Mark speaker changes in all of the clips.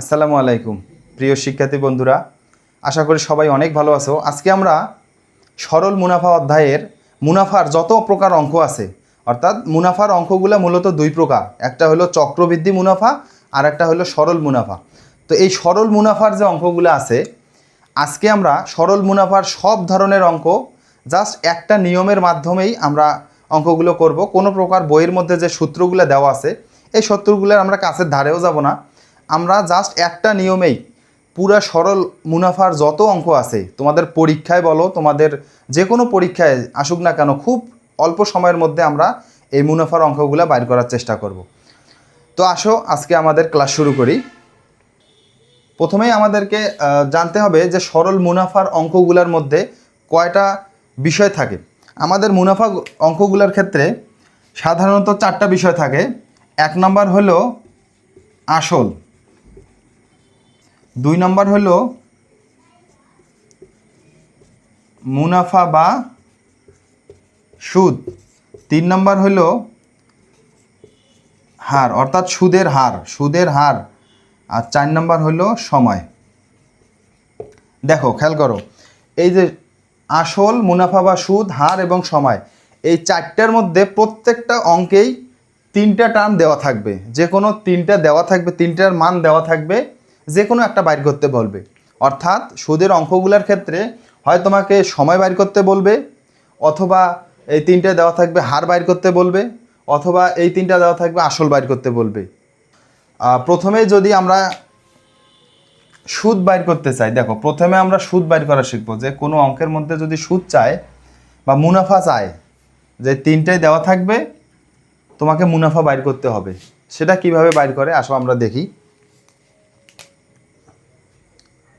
Speaker 1: আসসালামু আলাইকুম, প্রিয় শিক্ষার্থী বন্ধুরা। আশা করি সবাই অনেক ভালো আছো। আজকে আমরা সরল মুনাফা অধ্যায়ের মুনাফার যত প্রকার অঙ্ক আছে, অর্থাৎ মুনাফার অঙ্কগুলো মূলত দুই প্রকার। একটা হলো চক্রবৃদ্ধি মুনাফা, আর একটা হলো সরল মুনাফা। তো এই সরল মুনাফার যে অঙ্কগুলো আছে, আজকে আমরা সরল মুনাফার সব ধরনের অঙ্ক জাস্ট একটা নিয়মের মাধ্যমেই আমরা অঙ্কগুলো করব। কোনো প্রকার বইয়ের মধ্যে যে সূত্রগুলো দেওয়া আছে, এই সূত্রগুলোর আমরা কাছের ধারেও যাব না। আমরা জাস্ট একটা নিয়মেই পুরা সরল মুনাফার যত অঙ্ক আছে, তোমাদের পরীক্ষায় বলো, তোমাদের যে কোনো পরীক্ষায় আসুক না কেন, খুব অল্প সময়ের মধ্যে আমরা এই মুনাফার অঙ্কগুলো বাইর করার চেষ্টা করব। তো আসো, আজকে আমাদের ক্লাস শুরু করি। প্রথমেই আমাদেরকে জানতে হবে যে সরল মুনাফার অঙ্কগুলোর মধ্যে কয়টা বিষয় থাকে। আমাদের মুনাফা অঙ্কগুলোর ক্ষেত্রে সাধারণত চারটা বিষয় থাকে। এক নম্বর হলো আসল। দুই নম্বর হলো মুনাফা বা সুদ। তিন নম্বর হলো হার, অর্থাৎ সুদের হার সুদের হার। আর চার নম্বর হলো সময়। দেখো, খেয়াল করো, এই যে আসল মুনাফা বা সুদ, হার এবং সময়, এই চারটার মধ্যে প্রত্যেকটা অঙ্কেই তিনটা টার্ম দেওয়া থাকবে। যে কোনো তিনটা দেওয়া থাকবে, তিনটার মান দেওয়া থাকবে যে কোনো একটা বাইর করতে বলবে। অর্থাৎ সুদের অঙ্কগুলোর ক্ষেত্রে হয় তোমাকে সময় বাইর করতে বলবে, অথবা এই তিনটা দেওয়া থাকবে হার বাইর করতে বলবে, অথবা এই তিনটা দেওয়া থাকবে আসল বাইর করতে বলবে। প্রথমে যদি আমরা সুদ বাইর করতে চাই, দেখো, প্রথমে আমরা সুদ বাইর করা শিখব যে কোনো অঙ্কের মধ্যে যদি সুদ চায় বা মুনাফা চায়, যে তিনটাই দেওয়া থাকবে, তোমাকে মুনাফা বাইর করতে হবে। সেটা কীভাবে বাইর করে আসো আমরা দেখি।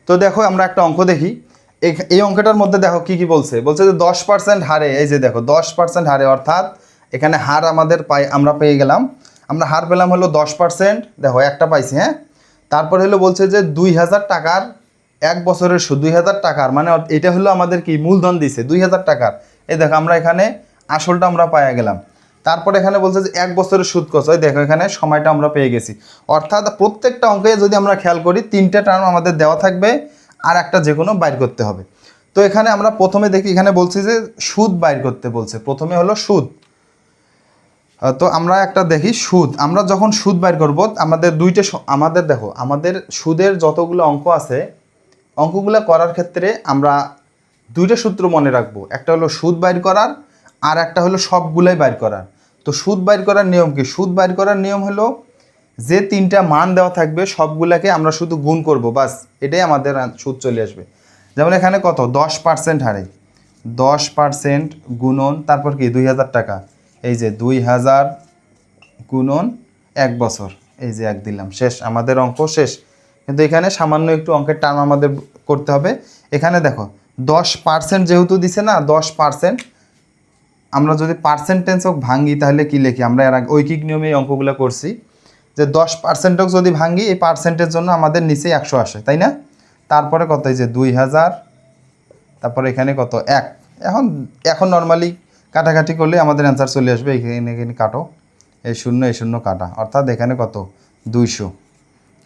Speaker 1: তো দেখো আমরা একটা অঙ্ক দেখি। এই- অঙ্কটার মধ্যে দেখো কি কি বলছে? বলছে যে দশ পার্সেন্ট হারে, এই যে দেখো, দশ পার্সেন্ট হারে, অর্থাৎ এখানে হার আমাদের পাই, আমরা পেয়ে গেলাম। আমরা হার পেলাম হলো দশ পার্সেন্ট দেখো একটা পাইছি হ্যাঁ? তারপর হলো বলছে যে দুই হাজার টাকার এক বছরের সুদ, দুই হাজার টাকার মানে এটা হলো আমাদের কি, মূলধন দিছে, দুই হাজার টাকার। এই দেখো আমরা এখানে আসলটা আমরা পাইয়া গেলাম। তারপর এখানে বলছে যে এক বছরের সুদ কত ওই দেখো এখানে সময়টা আমরা পেয়ে গেছি। অর্থাৎ প্রত্যেকটা অঙ্কে যদি আমরা খেয়াল করি, তিনটা টার্ম আমাদের দেওয়া থাকবে আর একটা যে কোনো বাইর করতে হবে। তো এখানে আমরা প্রথমে দেখি, এখানে বলছি যে সুদ বাইর করতে বলছে। প্রথমে হলো সুদ। তো আমরা একটা দেখি, সুদ। আমরা যখন সুদ বাইর করব, আমাদের দুইটা আমাদের দেখো, আমাদের সুদের যতগুলো অঙ্ক আছে, অঙ্কগুলো করার ক্ষেত্রে আমরা দুইটা সূত্র মনে রাখব। একটা হলো সুদ বাইর করার, আর একটা হলো সবগুলাই বাইর করার। তো সুদ বাইর করার নিয়ম কি? সুদ বাইর করার নিয়ম হলো যে তিনটা মান দেওয়া থাকবে, সবগুলাকে আমরা শুধু গুণ করব, বাস এটাই আমাদের সুদ চলে আসবে। যেমন এখানে কত? দশ পার্সেন্ট হারে। দশ পার্সেন্ট গুণন, তারপর কি? দুই হাজার টাকা। এই যে দুই হাজার গুণন এক বছর। এই যে এক দিলাম। শেষ। আমাদের অঙ্ক শেষ। কিন্তু এখানে সামান্য একটু অঙ্কের টার্ম আমাদের করতে হবে। এখানে দেখো, দশ পার্সেন্ট যেহেতু দিছে না, দশ পার্সেন্ট আমরা যদি পার্সেন্টেজ হোক ভাঙি তাহলে কি লিখি? আমরা এর আগে ঐকিক নিয়মে এই অঙ্কগুলো করছি। যে দশ পার্সেন্ট হোক যদি ভাঙি এই পার্সেন্টের জন্য আমাদের নিচে একশো আসে, তাই না? তারপরে কত এই যে দুই হাজার, তারপরে এখানে কত? এক। এখন এখন নর্মালি কাটাকাটি করলে আমাদের অ্যান্সার চলে আসবে এখানে এখানে কাটো। এই শূন্য এই শূন্য কাটা। অর্থাৎ এখানে কত? দুইশো।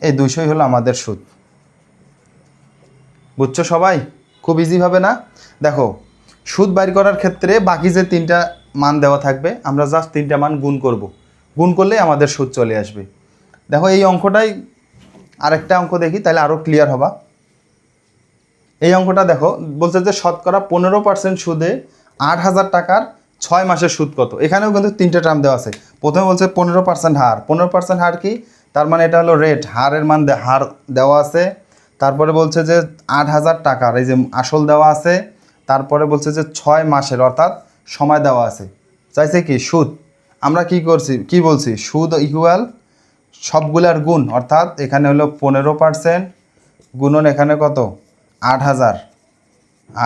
Speaker 1: এই দুইশোই হলো আমাদের সুদ। বুঝছ সবাই? খুব ইজিভাবে না? দেখো সুদ বাইর করার ক্ষেত্রে বাকি যে তিনটা মান দেওয়া থাকবে, আমরা জাস্ট তিনটা মান গুণ করব। গুণ করলেই আমাদের সুদ চলে আসবে। দেখো, এই অঙ্কটাই আরেকটা অঙ্ক দেখি, তাহলে আরও ক্লিয়ার হবা। এই অঙ্কটা দেখো, বলছে যে শতকরা পনেরো পার্সেন্ট সুদে আট হাজার টাকার ছয় মাসের সুদ কত? এখানেও কিন্তু তিনটে টার্ম দেওয়া আছে। প্রথমে বলছে পনেরো পার্সেন্ট হার। পনেরো পার্সেন্ট হার কি? তার মানে এটা হলো রেট হারের মান হার দেওয়া আছে। তারপরে বলছে যে আট হাজার টাকার, এই যে আসল দেওয়া আছে তারপরে বলছে যে ছয় মাসের, অর্থাৎ সময় দেওয়া আছে। চাইছে কি? সুদ। আমরা কি করছি? কি বলছি? সুদ ইকুয়াল সবগুলার গুণ, অর্থাৎ এখানে হলো পনেরো পার্সেন্ট গুণন এখানে কত? আট হাজার।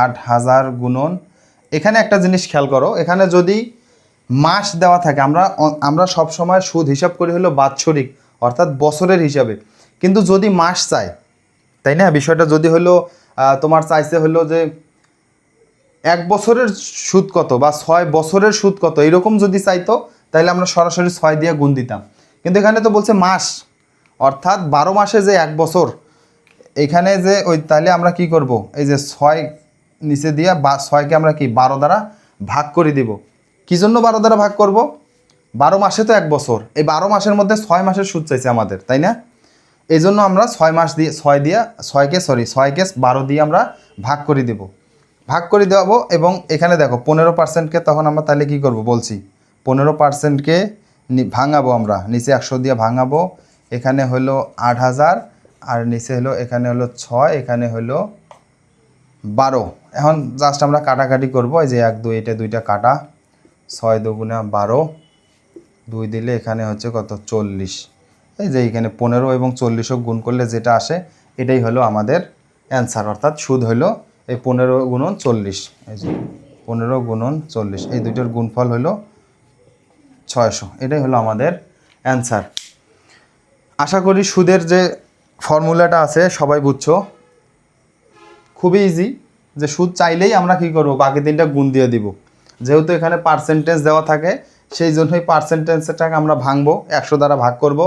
Speaker 1: আট হাজার গুণন। এখানে একটা জিনিস খেয়াল করো, এখানে যদি মাস দেওয়া থাকে, আমরা আমরা সব সময় সুদ হিসাব করি হলো বাৎসরিক, অর্থাৎ বছরের হিসাবে। কিন্তু যদি মাস চাই, তাই না? বিষয়টা যদি হলো তোমার চাইছে হলো যে এক বছরের সুদ কত বা ছয় বছরের সুদ কত? এরকম যদি চাইতো তাহলে আমরা সরাসরি ছয় দিয়ে গুণ দিতাম। কিন্তু এখানে তো বলছে মাস। অর্থাৎ বারো মাসে যে এক বছর, এখানে যে ওই তাহলে আমরা কি করব? এই যে ছয় নিচে দিয়ে বা ছয়কে আমরা কি বারো দ্বারা ভাগ করে দিব। কি জন্য বারো দ্বারা ভাগ করব? বারো মাসে তো এক বছর। এই বারো মাসের মধ্যে ছয় মাসের সুদ চাইছে আমাদের, তাই না? এই জন্য আমরা ছয় মাস দিয়ে, ছয় দিয়ে, ছয়কে সরি ছয়কে বারো দিয়ে আমরা ভাগ করে দেব। ভাগ করে দেওয়াবো এবং এখানে দেখো পনেরো পার্সেন্টকে তখন আমরা তাহলে কি করব বলছি? পনেরো পার্সেন্টকে ভাঙাবো আমরা। নিচে একশো দিয়ে ভাঙাবো। এখানে হলো আট হাজার। আর নিচে হলো, এখানে হলো ছয়, এখানে হলো বারো। এখন জাস্ট আমরা কাটাকাটি করব। এই যে এক, দুই, এটা দুইটা কাটা। ছয় দুগুণা বারো। দুই দিলে এখানে হচ্ছে কত? চল্লিশ। এই যে এখানে পনেরো এবং চল্লিশও গুণ করলে যেটা আসে, এটাই হলো আমাদের অ্যান্সার অর্থাৎ সুদ হলো এই পনেরো গুণন চল্লিশ, এই যে পনেরো গুণন চল্লিশ, এই দুইটার গুণফল হলো ছয়শো। এটাই হলো আমাদের অ্যান্সার। আশা করি সুদের যে ফর্মুলাটা আছে, সবাই বুঝছ? খুবই ইজি যে সুদ চাইলেই আমরা কি করব? বাকি তিনটা গুণ দিয়ে দিব। যেহেতু এখানে পার্সেন্টেজ দেওয়া থাকে, সেই জন্যই পার্সেন্টেজটাকে আমরা ভাঙবো, একশো দ্বারা ভাগ করব।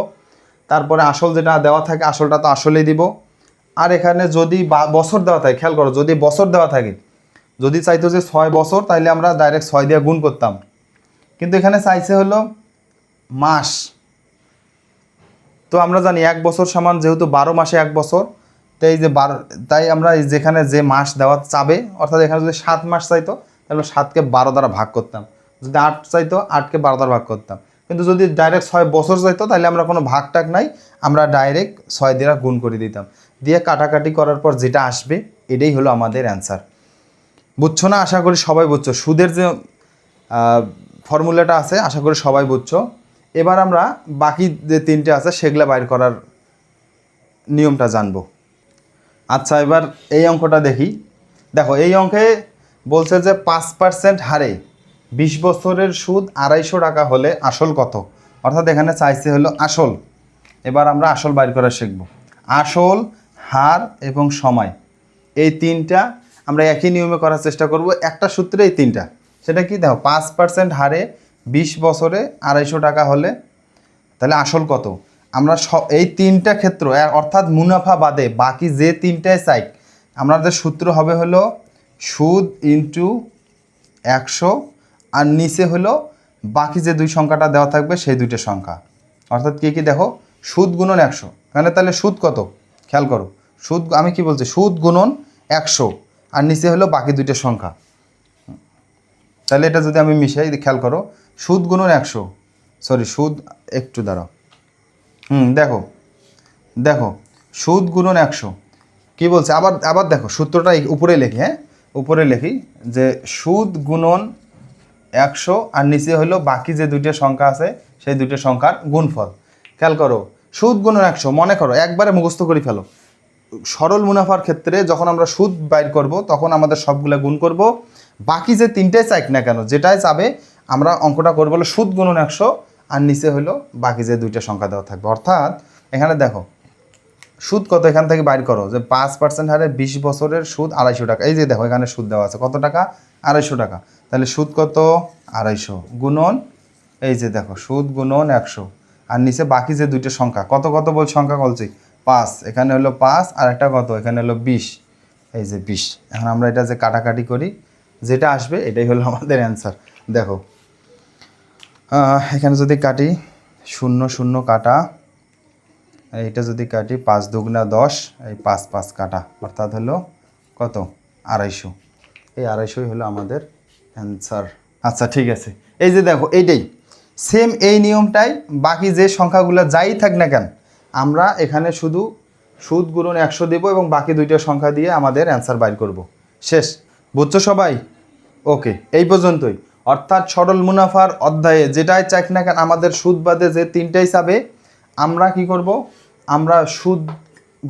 Speaker 1: তারপরে আসল যেটা দেওয়া থাকে, আসলটা তো আসলেই দিব। আর এখানে যদি বছর দেওয়া থাকে, খেয়াল করো, যদি বছর দেওয়া থাকে, যদি চাইতো যে ছয় বছর তাহলে আমরা ডাইরেক্ট ছয় দিয়ে গুণ করতাম। কিন্তু এখানে চাইছে হলো মাস। তো আমরা জানি এক বছর সমান যেহেতু বারো মাসে এক বছর, তো এই যে বারো, তাই আমরা যেখানে যে মাস দেওয়া চাবে, অর্থাৎ এখানে যদি সাত মাস চাইতো, তাহলে সাতকে বারো দ্বারা ভাগ করতাম। যদি আট চাইতো, আটকে বারো দ্বারা ভাগ করতাম। কিন্তু যদি ডাইরেক্ট ছয় বছর চাইতো তাহলে আমরা কোনো ভাগ টাক নাই, আমরা ডাইরেক্ট ছয় দিয়ে গুণ করে দিতাম। দিয়ে কাটাকাটি করার পর যেটা আসবে, এটাই হলো আমাদের অ্যান্সার বুঝছ না? আশা করি সবাই বুঝছ। সুদের যে ফর্মুলাটা আছে, আশা করি সবাই বুঝছ। এবার আমরা বাকি যে তিনটে আছে, সেগুলো বাইর করার নিয়মটা জানব। আচ্ছা এবার এই অঙ্কটা দেখি। দেখো, এই অঙ্কে বলছে যে পাঁচ পার্সেন্ট হারে বিশ বছরের সুদ আড়াইশো টাকা হলে আসল কত? অর্থাৎ এখানে চাইছে হলো আসল। এবার আমরা আসল বাইর করা শিখব। আসল, হার এবং সময়। এই তিনটা আমরা একই নিয়মে করার চেষ্টা করব। একটা সূত্রে এই তিনটা। সেটা কি? দেখো, পাঁচ পার্সেন্ট হারে বিশ বছরে আড়াইশো টাকা হলে তাহলে আসল কত? আমরা এই তিনটা ক্ষেত্র অর্থাৎ মুনাফা বাদে বাকি যে তিনটায় চাই, আমাদের সূত্র হবে হলো সুদ ইন্টু একশো আর নিচে হলো বাকি যে দুই সংখ্যাটা দেওয়া থাকবে, সেই দুইটা সংখ্যা। অর্থাৎ কী কী দেখো? সুদ গুণন একশো। এখানে তাহলে সুদ কত? খেয়াল করো। সুদ, আমি কি বলছি? সুদ গুণন একশো। আর নিচে হলো বাকি দুইটা সংখ্যা। তাহলে এটা যদি আমি মিশাই খেয়াল করো। সুদ গুণন একশো। সরি, সুদ একটু দাঁড়াও। হুম, দেখো। দেখো, সুদ গুণন একশো। কি বলছে? আবার আবার দেখো, সূত্রটা উপরে লিখি হ্যাঁ? উপরে লিখি যে সুদ গুণন একশো আর নিচে হলো বাকি যে দুইটা সংখ্যা আছে, সেই দুইটা সংখ্যার গুণফল। খেয়াল করো, সুদ গুণন একশো, মনে করো একবারে মুখস্থ করে ফেলো। সরল মুনাফার ক্ষেত্রে যখন আমরা সুদ বাইর করব, তখন আমাদের সবগুলো গুণ করব। বাকি যে তিনটাই চাইক না কেন, যেটাই চাবে, আমরা অঙ্কটা করব হলো সুদ গুণন একশো আর নিচে হলো বাকি যে দুইটা সংখ্যা দেওয়া থাকবে। অর্থাৎ এখানে দেখো, সুদ কত এখান থেকে বাইর করো? যে পাঁচ পার্সেন্ট হারে বিশ বছরের সুদ আড়াইশো টাকা। এই যে দেখো, এখানে সুদ দেওয়া আছে। কত টাকা? আড়াইশো টাকা। তাহলে সুদ কত? আড়াইশো। গুণন, এই যে দেখো, সুদ গুণন একশো। আর নিচে বাকি যে দুইটা সংখ্যা, কত কত বল সংখ্যা বলছি? পাঁচ। এখানে হলো পাঁচ, আর একটা কত? এখানে হলো বিশ। এই যে বিশ। এখন আমরা এটা যে কাটাকাটি করি, যেটা আসবে, এটাই হলো আমাদের অ্যান্সার দেখো এখানে যদি কাটি, শূন্য শূন্য কাটা, এইটা যদি কাটি, পাঁচ দুগুণা দশ, এই পাঁচ পাঁচ কাটা। অর্থাৎ হলো কত? আড়াইশো। এই আড়াইশোই হলো আমাদের অ্যান্সার আচ্ছা ঠিক আছে। এই যে দেখো, এইটাই। সেম এই নিয়মটাই, বাকি যে সংখ্যাগুলো যাই থাক না কেন, আমরা এখানে শুধু সুদ গুণন একশো দেবো এবং বাকি দুইটা সংখ্যা দিয়ে আমাদের অ্যান্সার বাইর করব। শেষ। বুঝছ সবাই? ওকে এই পর্যন্তই। অর্থাৎ সরল মুনাফার অধ্যায়ে যেটাই চাক না কেন, আমাদের সুদ বাদে যে তিনটাই চাবে, আমরা কি করব? আমরা সুদ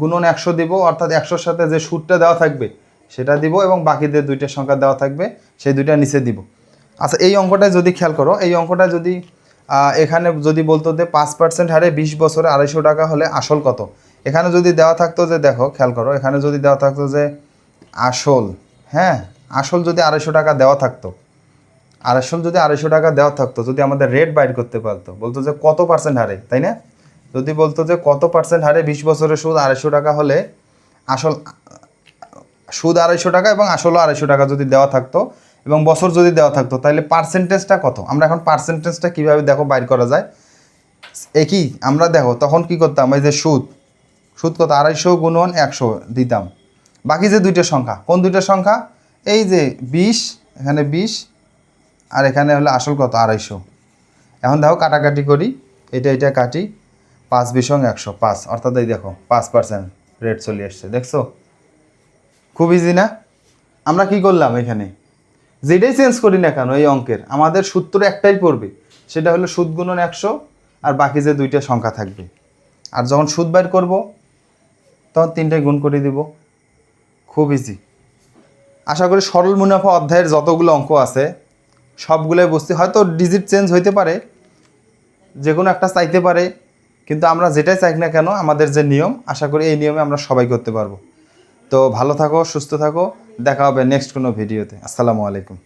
Speaker 1: গুণন একশো দিব, অর্থাৎ একশোর সাথে যে সুদটা দেওয়া থাকবে সেটা দিব এবং বাকিদের দুইটা সংখ্যা দেওয়া থাকবে, সেই দুইটা নিচে দিব। আচ্ছা এই অঙ্কটা যদি খেয়াল করো, এই অঙ্কটা যদি এখানে যদি বলতো যে পাঁচ পার্সেন্ট হারে বিশ বছরে আড়াইশো টাকা হলে আসল কত? এখানে যদি দেওয়া থাকতো যে, দেখো, খেয়াল করো, এখানে যদি দেওয়া থাকতো যে, আসল হ্যাঁ আসল যদি আড়াইশো টাকা দেওয়া থাকতো, আড়াইশো যদি আড়াইশো টাকা দেওয়া থাকতো, যদি আমাদের রেট বাইর করতে পারতো, বলতো যে কত পার্সেন্ট হারে, তাই না? যদি বলতো যে কত পার্সেন্ট হারে বিশ বছরের সুদ আড়াইশো টাকা হলে আসল সুদ আড়াইশো টাকা এবং আসলও আড়াইশো টাকা যদি দেওয়া থাকতো এবং বছর যদি দেওয়া থাকতো, তাহলে পার্সেন্টেজটা কত? আমরা এখন পার্সেন্টেজটা কীভাবে দেখো বাইর করা যায়? একই, আমরা দেখো, তখন কি করতাম? এই যে সুদ সুদ কত? আড়াইশো গুণন একশো দিতাম। বাকি যে দুইটা সংখ্যা, কোন দুইটা সংখ্যা? এই যে বিশ, এখানে বিশ, আর এখানে হলো আসল কত? আড়াইশো। এখন দেখো কাটাকাটি করি, এটা এটা কাটি, পাঁচ বিশং একশো, পাঁচ, অর্থাৎ এই দেখো, পাঁচ পার্সেন্ট রেট চলে এসছে, দেখছ? খুব ইজি না? আমরা কি করলাম এখানে? যেটাই চেঞ্জ করি না কেন এই অঙ্কের, আমাদের সূত্র একটাই পড়বে, সেটা হলো সুদ গুণন একশো আর বাকি যে দুইটা সংখ্যা থাকবে। আর যখন সুদ বাইর করব, তখন তিনটায় গুণ করে দিব। খুব ইজি আশা করি সরল মুনাফা অধ্যায়ের যতগুলো অঙ্ক আছে, সবগুলোই বুঝতে হয়তো ডিজিট চেঞ্জ হইতে পারে যে কোনো একটা চাইতে পারে, কিন্তু আমরা যেটাই চাই না কেন, আমাদের যে নিয়ম, আশা করি এই নিয়মে আমরা সবাই করতে পারব। তো ভালো থাকো সুস্থ থাকো। দেখা হবে নেক্সট কোনো ভিডিওতে আসসালামু আলাইকুম।